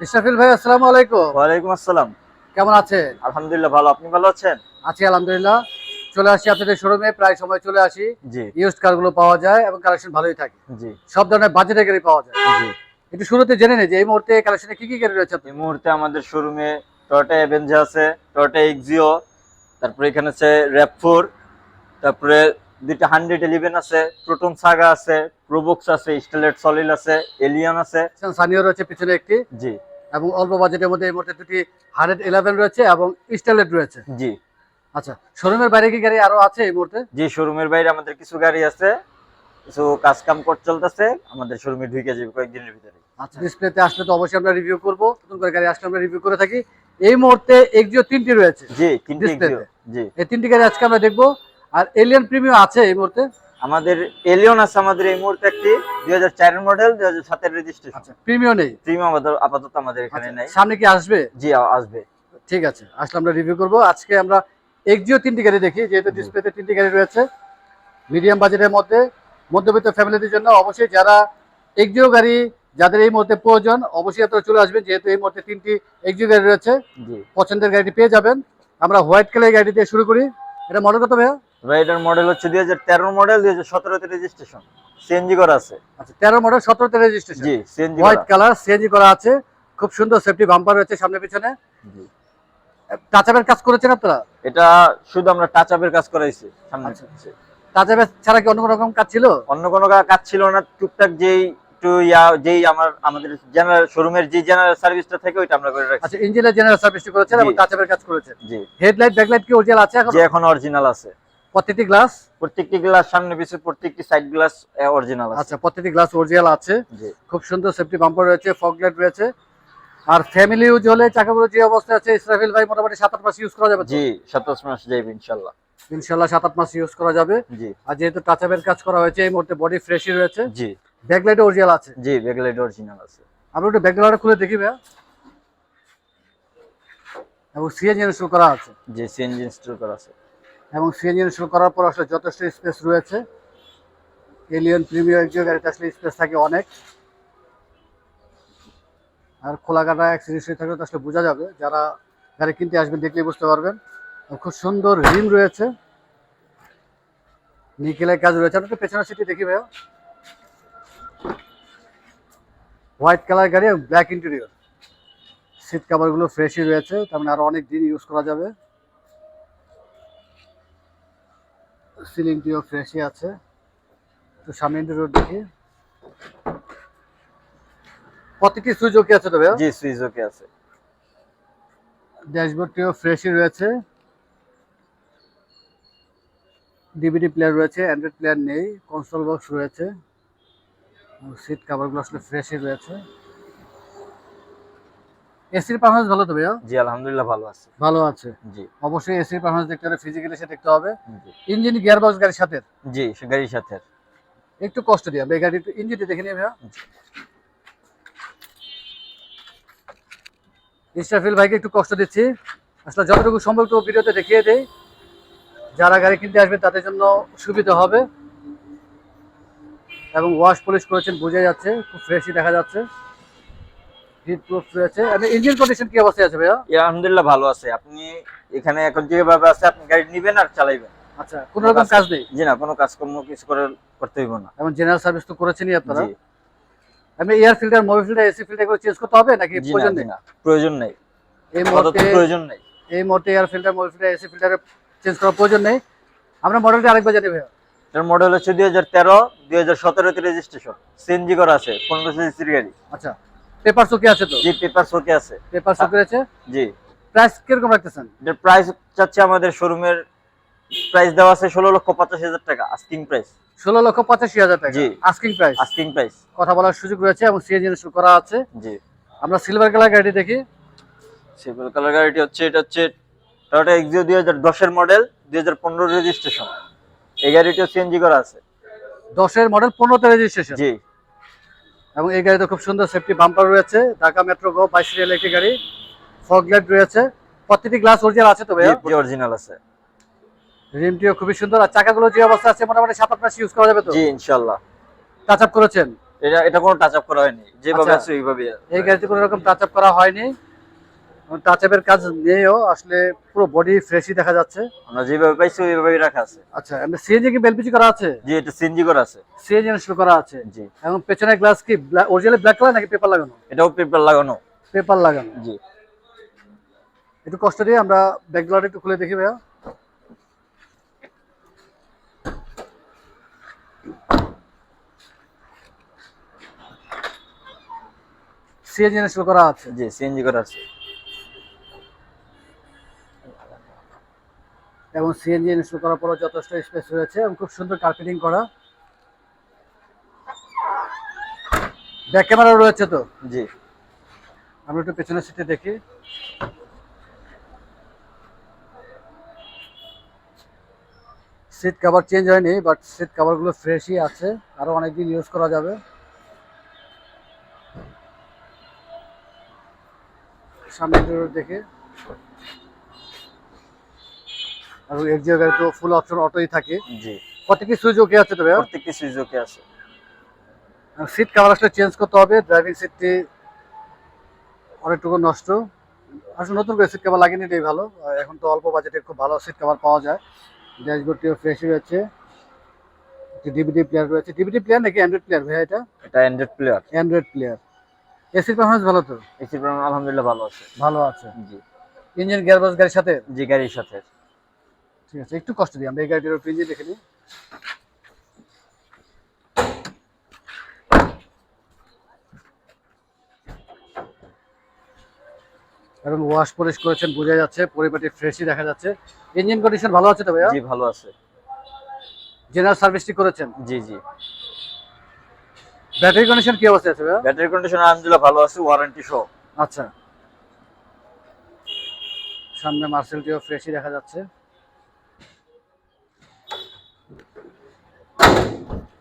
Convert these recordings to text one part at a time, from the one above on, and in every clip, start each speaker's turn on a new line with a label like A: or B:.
A: ইসরাফিল ভাই আসসালামু আলাইকুম।
B: ওয়ালাইকুম আসসালাম।
A: কেমন আছেন?
B: আলহামদুলিল্লাহ ভালো। আপনি ভালো আছেন?
A: আছি আলহামদুলিল্লাহ। চলে আসি আপনাদের শোরুমে প্রায় সময় চলে আসি।
B: জি।
A: ইউজড কারগুলো পাওয়া যায় এবং কালেকশন ভালোই থাকে।
B: জি।
A: সব ধরনের বাজেটের গাড়ি পাওয়া যায়।
B: জি।
A: একটু শুরুতে জেনে নেই যে এই মুহূর্তে কালেকশনে কি কি গাড়ি রয়েছে?
B: এই মুহূর্তে আমাদের শোরুমে টয়োটা অ্যাভেঞ্জার আছে টয়োটা এক্সিও তারপরে এখানে আছে র্যাপফোর তারপরে দুইটা হান্ড্রেড ইলেভেন আছে প্রোটন সাগা আছে প্রোবক্স আছে স্টেলেট সলিল আছে এলিয়ন আছে।
A: সানিও রয়েছে পিছনে একটি।
B: জি।
A: এবং অল্প বাজেটের মধ্যে এই মুহূর্তে দুটি হান্ড্রেড ইলেভেন রয়েছে এবং স্টাইলেট রয়েছে।
B: জি।
A: আচ্ছা শোরুমের বাইরে কি গাড়ি আরও আছে এই মুহূর্তে?
B: জি শোরুমের বাইরে আমাদের কিছু গাড়ি আছে। কিছু কাজ কাম কর চলতেছে আমাদের শোরুমে ঢুকে যাবে কয়েকদিনের ভিতরে।
A: আচ্ছা ডিসপ্লেতে আসলে তো অবশ্যই আমরা রিভিউ করব। নতুন করে গাড়ি আসলে আমরা রিভিউ করে থাকি। এই মুহূর্তে এক্সিও তিনটি রয়েছে
B: জি তিনটে? Exio, জি।
A: এই তিনটি গাড়ি আজকে আমরা দেখব। আর এলিয়ান প্রিমিয়াম আছে এই মুহূর্তে?
B: আমাদের এলিয়ন আছে আমাদের এই মুহূর্তে একটি দুই হাজার চারের মডেল দুই হাজার সাতের রেজিস্ট্রেশন
A: আচ্ছা প্রিমিয়াম নেই?
B: প্রিমিয়াম আপাতত আমাদের এখানে নেই।
A: সামনে কি আসবে?
B: জি আসবে।
A: ঠিক আছে আসলে আমরা রিভিউ করব। আজকে আমরা এক্সিও তিনটি গাড়ি দেখি যেহেতু। ডিসপ্লেতে তিনটি গাড়ি রয়েছে। মিডিয়াম বাজেটের মধ্যে মধ্যবিত্ত ফ্যামিলিদের জন্য অবশ্যই যারা এক্সিও গাড়ি যাদের এই মুহূর্তে প্রয়োজন অবশ্যই আপনারা চলে আসবেন যেহেতু এই মুহূর্তে তিনটি এক্সিও গাড়ি রয়েছে।
B: জি।
A: পছন্দের গাড়িটি পেয়ে যাবেন। আমরা হোয়াইট কালার গাড়ি দিয়ে শুরু করি। এটা মডেল কত ভাইয়া?
B: এটার মডেল হচ্ছে দুই হাজার তেরো মডেল দুই হাজার সতেরোতে রেজিস্ট্রেশন সিএনজি করা আছে।
A: আচ্ছা তেরো মডেল সতেরোতে রেজিস্ট্রেশন
B: জি সিএনজি
A: হোয়াইট কালার সিএনজি করা। আছে। খুব সুন্দর সেফটি বাম্পার রয়েছে সামনে পিছনে। টাচাপের কাজ করেছেন আপনারা?
B: এটা শুধু আমরা কাজ করাইছি সামনে।
A: আচ্ছা। টাচাপের ছাড়া কি অন্য কোনো রকম কাজ ছিল?
B: অন্য কোনো কাজ ছিল না। টুকটাক যেই একটু ইয়া যেই আমার আমাদের জেনারেল শোরুমের যে জেনারেল সার্ভিসটা থেকে ওইটা আমরা করে রাখছি।
A: আচ্ছা ইঞ্জিনের জেনারেল সার্ভিস করেছেন এবং। টাচাপের কাজ করেছেন।
B: জি।
A: হেডলাইট ব্যাকলাইট কি অরিজিনাল আছে এখন?
B: যে এখন অরিজিনাল আছে।
A: প্রত্যেকটি গ্লাস?
B: প্রত্যেকটি গ্লাস সামনে পিছে প্রত্যেকটি সাইড গ্লাস অরিজিনাল আছে।
A: আচ্ছা প্রত্যেকটি গ্লাস অরিজিনাল আছে।
B: জি।
A: খুব সুন্দর সেফটি বাম্পার রয়েছে ফগ লাইট রয়েছে। আর ফ্যামিলি ইউজ হলে চাকাগুলো যে অবস্থায় আছে ইসরাফিল ভাই মোটামুটি সাত আট মাস ইউজ করা যাবে?
B: জি সাতাশ মাস যাইবে ইনশাল্লাহ।
A: ইনশাল্লাহ সাত আট মাস ইউজ করা যাবে।
B: জি।
A: আর যেহেতু টাচাপের কাজ করা হয়েছে এই মুহূর্তে বডি ফ্রেশই রয়েছে।
B: জি।
A: ব্যাকলাইট অরিজিনাল আছে।
B: জি ব্যাকলাইট অরিজিনাল আছে।
A: আমরা একটু ব্যাকলাইট খুলে দেখি ভাইয়া। এবং সিএনজি ইনস্টল করা আছে।
B: জি সিএনজি ইনস্টল করা আছে।
A: এবং সিএনজি ইনস্টল করার পর আসলে যথেষ্ট স্পেস রয়েছে। এলিয়ন প্রিমিয়ার যে গাড়িতে আসলে স্পেস থাকে অনেক। আর খোলা কাটা অ্যাক্সিডেন্ট থাকলে আসলে বোঝা যাবে। যারা গাড়ি কিনতে আসবেন দেখলেই বুঝতে পারবেন। খুব সুন্দর রিম রয়েছে। নিকেলের কাজ রয়েছে। একটু পেছনের সিটি দেখি ভাইয়া। হোয়াইট কালার গাড়ি ব্ল্যাক ইন্টেরিয়র সিট কাভারগুলো ফ্রেশই রয়েছে। তার মানে আরও অনেক দিন ইউজ করা যাবে। সিলিংটিও ফ্রেশই আছে। তো সামনে রোড দেখি। প্রত্যেকটি সুইচ ওকে আছে তো ভাইয়া?
B: জি ওকে আছে।
A: ড্যাশবোর্ডটিও ফ্রেশই রয়েছে। ডিভিডি প্লেয়ার রয়েছে অ্যান্ড্রয়েড প্লেয়ার নেই কনসোল বক্স রয়েছে। সিট কাভারগুলো আসলে ফ্রেশই রয়েছে। এসির পারফরমেন্স ভালো তো ভাইয়া?
B: জি আলহামদুলিল্লাহ ভালো আছে।
A: ভালো আছে।
B: জি।
A: অবশ্যই এসির পারফরমেন্স দেখতে হলে ফিজিক্যালি এসে দেখতে হবে। ইঞ্জিন গিয়ার বক্স গাড়ির সাথে?
B: জি গাড়ির সাথে।
A: একটু কষ্ট দিয়ে এই গাড়ি একটু ইঞ্জিনটি দেখে নিয়ে ভাইয়া। ইসরাফিল ভাইকে একটু কষ্ট দিচ্ছি। আসলে যতটুকু সম্ভব একটু ভিডিওতে দেখিয়ে দেই। যারা গাড়ি কিনতে আসবে তাদের জন্য সুবিধা হবে। এবং ওয়াশ পলিশ করেছেন বোঝা যাচ্ছে খুব ফ্রেশই দেখা যাচ্ছে। হিট প্রুফ রয়েছে। ইঞ্জিন কন্ডিশন কি অবস্থায় আছে ভাইয়া?
B: আলহামদুলিল্লাহ ভালো আছে। আপনি এখানে এখন যেভাবে আছে আপনি গাড়ি নিবেন আর চালাইবেন।
A: আচ্ছা কোনো রকম কাজ নেই?
B: জি না কোনো কাজকর্ম কিছু করে করতে হইব না।
A: এবং জেনারেল সার্ভিস তো করেছেনই আপনারা? আমি air filter mobile filter AC filter করে চেঞ্জ করতে হবে নাকি প্রয়োজন নেই?
B: প্রয়োজন নেই।
A: এই মুহূর্তে
B: প্রয়োজন নেই।
A: এই মুহূর্তে air filter mobile filter AC ফিল্টারের change করার প্রয়োজন নেই। আমরা মডেলটা আরেকবার জানি ভাইয়া।
B: এটার মডেল হচ্ছে দুই হাজার তেরো দুই হাজার সতেরোতে রেজিস্ট্রেশন সিএনজি করা আছে পনেরো সিসির গাড়ি।
A: আচ্ছা। পেপার চকি আছে তো?
B: জি পেপার ওকে আছে।
A: পেপার চকি আছে?
B: জি।
A: প্রাইস কীরকম রাখতেছেন?
B: এটার প্রাইস চাচ্ছে আমাদের শোরুমের প্রাইস দেওয়া আছে ষোলো লক্ষ পঁচাশ হাজার টাকা আস্কিং প্রাইস
A: ষোলো লক্ষ পঁচাশি হাজার টাকা।
B: জি।
A: আস্কিং প্রাইস
B: আস্কিং প্রাইস
A: কথা বলার সুযোগ রয়েছে এবং সিএনজি ইনস্টল করা আছে।
B: জি।
A: আমরা সিলভার কালার গাড়ি দেখি।
B: সিভিল কালার গাড়িটি হচ্ছে এটা হচ্ছে টয়োটা এক্সিও দুই হাজার দশের মডেল দুই হাজার পনেরো রেজিস্ট্রেশন এই গাড়িটিও সিএনজি করা আছে।
A: দশের মডেল পনেরোতে রেজিস্ট্রেশন
B: জি।
A: এবং এই গাড়িতে খুব সুন্দর সেফটি বাম্পার রয়েছে। ঢাকা মেট্রো গো বাইশ রিয়েল একটি গাড়ি। ফগলাইট রয়েছে। প্রতিটি গ্লাস অরিজিনাল আছে তো
B: ভাই অরিজিনাল আছে।
A: রিমটিও খুবই সুন্দর। আর চাকাগুলো যে অবস্থা আছে মোটামুটি সাত আট মাস ইউজ করা যাবে তো?
B: জি ইনশাল্লাহ
A: টাচ আপ করেছেন?
B: এটা এটা কোনো টাচ আপ করা হয়নি। যেভাবে
A: আচ্ছা।
B: আছে ওইভাবে
A: এই গাড়িতে কোনো রকম টাচ আপ করা হয়নি। টাচ আপের কাজ নেইও আসলে পুরো বডি ফ্রেশই দেখা যাচ্ছে।
B: আমরা যেভাবে পাইছি ওইভাবেই রাখা আছে।
A: আচ্ছা এমনি সিএনজি কি বেলপিজি করা আছে?
B: জি এটা সিএনজি করা আছে।
A: সিএনজি ইনস্টল করা আছে।
B: জি।
A: এবং পেছনের গ্লাস কি অরিজিনাল ব্ল্যাক কালার নাকি পেপার লাগানো?
B: এটাও পেপার লাগানো।
A: পেপার লাগানো।
B: জি।
A: একটু কষ্ট দিয়ে আমরা ব্যাকগ্রাউন্ড একটু খুলে দেখি ভাইয়া। সিএনজি ইনস্টল করা আছে।
B: জি সিএনজি করা আছে।
A: এবং সিএনজি ইনস্টল করার পরও যথেষ্ট স্পেস রয়েছে এবং খুব সুন্দর কার্পেটিং করা। ব্যাক ক্যামেরা রয়েছে তো?
B: জি।
A: আমরা একটু পেছনের সিটে দেখি। সিট কভার চেঞ্জ হয়নি বাট সিট কভারগুলো ফ্রেশই আছে। আরও অনেকদিন ইউজ করা যাবে। সামনে দেখে। আর এক্সিও গাড়ি তো ফুল অপশন অটোই থাকে।
B: জি।
A: প্রত্যেকটি সুইচ ওকে আছে তো ভাইয়া?
B: প্রত্যেকটি সুইচ ওকে আছে।
A: সিট কাভার আসলে চেঞ্জ করতে হবে ড্রাইভিং সিটটি অনেকটুকু নষ্ট। আসলে নতুন করে সিট কাভার লাগিয়ে নিলেই ভালো। এখন তো অল্প বাজেটে খুব ভালো সিট কাভার পাওয়া যায়। ড্যাশবোর্ডটিও ফ্রেশ রয়েছে ডিভিডি প্লেয়ার রয়েছে। ডিভিডি প্লেয়ার নাকি অ্যান্ড্রয়েড প্লেয়ার ভাইয়া এটা?
B: এটা অ্যান্ড্রয়েড প্লেয়ার
A: অ্যান্ড্রয়েড প্লেয়ার এসির পারফরমেন্স ভালো তো?
B: এসি প্রোগ্রাম আলহামদুলিল্লাহ ভালো আছে।
A: ভালো আছে।
B: জি।
A: ইঞ্জিন গিয়ারবক্স গাড়ির সাথে?
B: জি গাড়ির সাথে।
A: ঠিক আছে একটু কষ্ট দিই আমরা এই গাড়িটির ইঞ্জিন দেখে নিই এবং ওয়াশ পলিশ করেছেন বোঝা যাচ্ছে পরিপাটি ফ্রেশই দেখা যাচ্ছে। ইঞ্জিন কন্ডিশন ভালো আছে তো ভাইয়া?
B: জি ভালো আছে।
A: জেনারেল সার্ভিসটি করেছেন?
B: জি জি।
A: ব্যাটারি কন্ডিশন কি অবস্থা আছে ভাইয়া?
B: ব্যাটারি কন্ডিশন আলহামদুলিল্লাহ ভালো আছে ওয়ারেন্টি সহ।
A: আচ্ছা। সামনে মার্সেলটিও ফ্রেশই দেখা যাচ্ছে।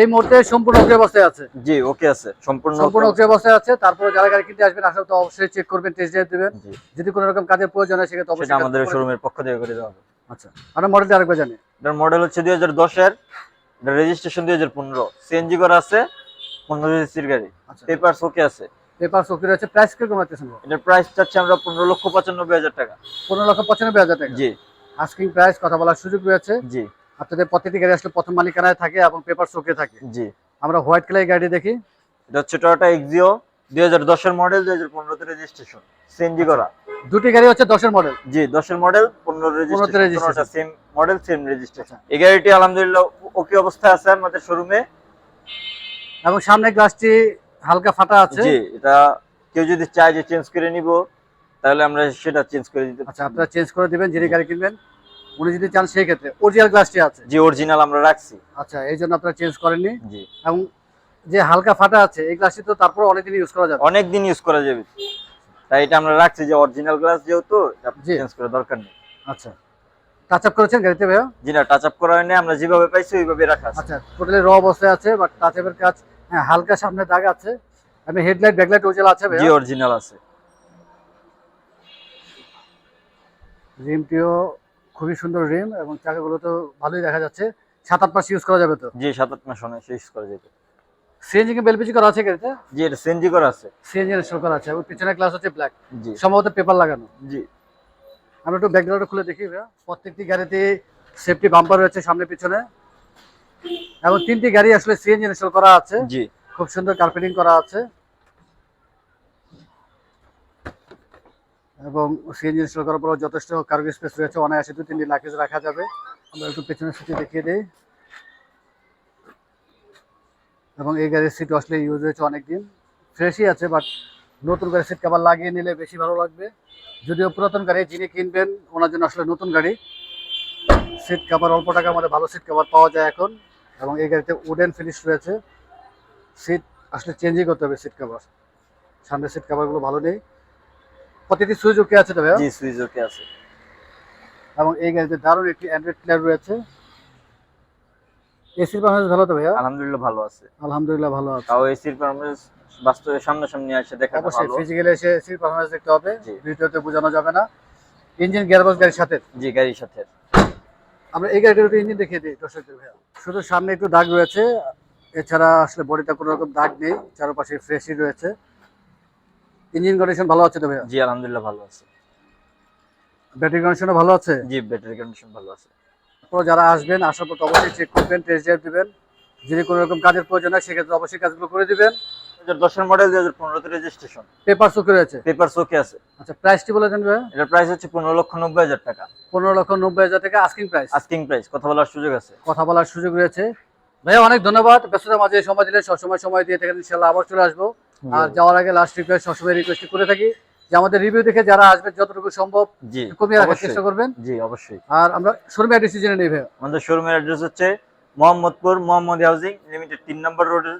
A: এই মুহূর্তে সম্পূর্ণ ওকে অবস্থায় আছে।
B: জি ওকে আছে সম্পূর্ণ
A: সম্পূর্ণ ওকে অবস্থায় আছে। তারপরে যারা গাড়ি কিনতে আসবেন আসলে তো অবশ্যই চেক করবেন টেস্ট ড্রাইভ দেবেন। যদি কোনো রকম কাজের প্রয়োজন হয় সেক্ষেত্রে অবশ্যই
B: আমাদের শোরুমের পক্ষ থেকে করে দেওয়া হবে।
A: আচ্ছা আমরা মডেলটা আরেকবার জানি।
B: এটার মডেল হচ্ছে দুই হাজার দশের রেজিস্ট্রেশন দুই হাজার পনেরো। সিএনজি করা আছে পনেরো সিসির গাড়ি।
A: আচ্ছা।
B: পেপারস ওকে আছে।
A: পেপার ওকে রয়েছে। প্রাইস কীরকম রাখতেছেন
B: এটার প্রাইস চাচ্ছি আমরা পনেরো লক্ষ পঁচানব্বই হাজার টাকা।
A: পনেরো লক্ষ পঁচানব্বই হাজার টাকা।
B: জি।
A: আস্কিং প্রাইস কথা বলার সুযোগ রয়েছে।
B: জি।
A: আপনাদের প্রত্যেকটি গাড়ি আসলে প্রথম মালিকানায় থাকে এবং পেপার শোকে থাকে।
B: জি।
A: আমরা হোয়াইট কালার গাড়ি দেখি।
B: এটা হচ্ছে টয়োটা এক্সিও দুই হাজার দশের মডেল দুই হাজার পনেরোতে রেজিস্ট্রেশন সিএনজি করা।
A: দুটি গাড়ি হচ্ছে দশের মডেল
B: জি দশের মডেল পনেরো registration. Same model same registration এই গাড়িটি আলহামদুলিল্লাহ ওকে অবস্থায় আছে আমাদের শোরুমে
A: এবং সামনে গ্লাসটি হালকা ফাটা আছে।
B: জি এটা কেউ যদি চায় যে চেঞ্জ করে নিব তাহলে আমরা সেটা চেঞ্জ করে দিতে
A: আচ্ছা আপনারা চেঞ্জ করে দিবেন যিনি গাড়ি কিনবেন। উনি যদি চান সেই ক্ষেত্রে অরিজিনাল গ্লাসটি আছে।
B: জি অরিজিনাল আমরা রাখছি।
A: আচ্ছা এই জন্য আপনারা চেঞ্জ করেননি?
B: জি।
A: এবং যে হালকা ফাটা আছে এই গ্লাসটি তো তারপর অনেকদিন ইউজ করা যাবে।
B: অনেক দিন ইউজ করা যাবে। তাই এটা আমরা রাখছি যে অরিজিনাল গ্লাস যেহেতু চেঞ্জ করার দরকার নেই।
A: আচ্ছা। টাচ আপ করেছেন গাড়িতে ভাইয়া?
B: জি না টাচ আপ করা হয়নি আমরা যেভাবে পাইছি ওইভাবে রাখা আছে।
A: আচ্ছা টোটালি র অবস্থায় আছে বাট টাচ আপের কাজ হ্যাঁ হালকা সামনে দাগ আছে। আমি হেডলাইট ব্যাকলাইট ওজেল আছে
B: জি অরিজিনাল আছে।
A: রিমটিও খুবই সুন্দর রিম এবং চাকাগুলো তো ভালোই দেখা যাচ্ছে। সাত আট মাস ইউজ করা যাবে তো?
B: জি সাত আট মাস অনায়াসে ইউজ করা যেত
A: সিএনজি কে বেলপিজি করা আছে গাড়িতে?
B: জি এটা সিএনজি করা আছে।
A: সিএনজি ইনস্টল করা আছে এবং পিছনের গ্লাস হচ্ছে ব্ল্যাক
B: জি।
A: সম্ভবত পেপার লাগানো।
B: জি।
A: আমরা একটু ব্যাকগ্রাউন্ড খুলে দেখি প্রত্যেকটি গাড়িতে সেফটি বাম্পার রয়েছে সামনে পিছনে। এবং তিনটি গাড়ি আসলে সিএনজি ইনস্টল করা আছে।
B: জি।
A: খুব সুন্দর কার্পেটিং করা আছে। এবং সিএনজি ইনস্টল করার পর যথেষ্ট কার্গো স্পেস রয়েছে। অনায়াসে দু তিনটি লাকেজ রাখা যাবে। আমরা একটু পেছনের সিটে দেখিয়ে দিই। এবং এই গাড়ির সিট আসলে ইউজ হয়েছে অনেকদিন। ফ্রেশই আছে বাট নতুন গাড়ির সিট কাবার লাগিয়ে নিলে বেশি ভালো লাগবে। যদিও পুরাতন গাড়ি যিনি কিনবেন, ওনার জন্য আসলে নতুন গাড়ি। সিট কাভার অল্প টাকার মধ্যে ভালো সিট কাভার পাওয়া যায় এখন। এবং এই গাড়িতে উডেন ফিনিশ রয়েছে। সিট আসলে চেঞ্জই করতে হবে সিট কাভার সামনের সিট কাভারগুলো ভালো নেই। প্রতিটি সুইচ ওকে আছে তো
B: জি সুইচ ওকে আছে।
A: এবং এই গাড়িতে দারুণ একটি অ্যান্ড্রয়েড প্লেয়ার রয়েছে। এসির পারফরমেন্স ভালো তো ভাইয়া?
B: আলহামদুলিল্লাহ ভালো আছে।
A: আলহামদুলিল্লাহ ভালো আছে।
B: তাও এসির পারফরমেন্স বাস্তবে সামনাসামনি এসে দেখা
A: অবশ্যই ফিজিক্যালি এসে এসির পারফরমেন্স দেখতে হবে। ভিডিওতে বোঝানো যাবে না। ইঞ্জিন গিয়ারবক্স গাড়ির সাথে।
B: জি গাড়ির সাথে।
A: আমরা এই গাড়িটার একটু ইঞ্জিন দেখিয়ে দিই দর্শকদের ভাইয়া। শুধু সামনে একটু দাগ রয়েছে। এছাড়া আসলে বডিটা কোনো রকম দাগ নেই। চারপাশে ফ্রেশই রয়েছে। ইঞ্জিন কন্ডিশন ভালো আছে তো ভাইয়া?
B: জি আলহামদুলিল্লাহ ভালো আছে।
A: ব্যাটারি কন্ডিশনও ভালো আছে?
B: জি ব্যাটারি কন্ডিশন ভালো আছে।
A: তো যারা আসবেন আসার পর অবশ্যই চেক করবেন টেস্ট ড্রাইভ দিবেন। যদি কোনো রকম কাজের প্রয়োজন হয় সেক্ষেত্রে অবশ্যই কাজগুলো করে দিবেন।
B: দশের মডেল দুই হাজার পনেরোতে রেজিস্ট্রেশন
A: পেপার চোখে রয়েছে?
B: পেপার আছে।
A: আচ্ছা প্রাইসটি বলে দেন ভাইয়া?
B: এটার প্রাইস হচ্ছে পনেরো লক্ষ নব্বই হাজার টাকা।
A: পনেরো লক্ষ নব্বই হাজার টাকা আস্কিং প্রাইস
B: আস্কিং প্রাইস কথা বলার সুযোগ আছে।
A: কথা বলার সুযোগ রয়েছে। ভাইয়া অনেক ধন্যবাদ। ব্যস্ততার মাঝে সময় দিলে সবসময় সময় দিয়ে থাকেন ইনশাল্লাহ আবার চলে আসব। আর যাওয়ার আগে লাস্ট রিকোয়েস্ট সবসময় রিকোয়েস্ট করে থাকি যে আমাদের রিভিউ দেখে যারা আসবে যতটুকু সম্ভব কমিয়ে রাখার। চেষ্টা করবেন।
B: জি অবশ্যই।
A: আর আমরা শোরুম অ্যাড্রেস জেনে নেব
B: আমাদের শোরুমের অ্যাড্রেস হচ্ছে মোহাম্মদপুর মোহাম্মদ হাউজিং লিমিটেড তিন নম্বর রোডের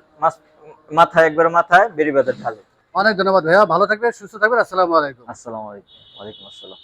B: মাথায় একবার মাথায় বেরিবাদের ঢালে।
A: অনেক ধন্যবাদ ভাইয়া। ভালো থাকবেন সুস্থ থাকবেন। আসসালামু আলাইকুম।
B: আসসালামু আলাইকুম। ওয়ালাইকুম আসসালাম।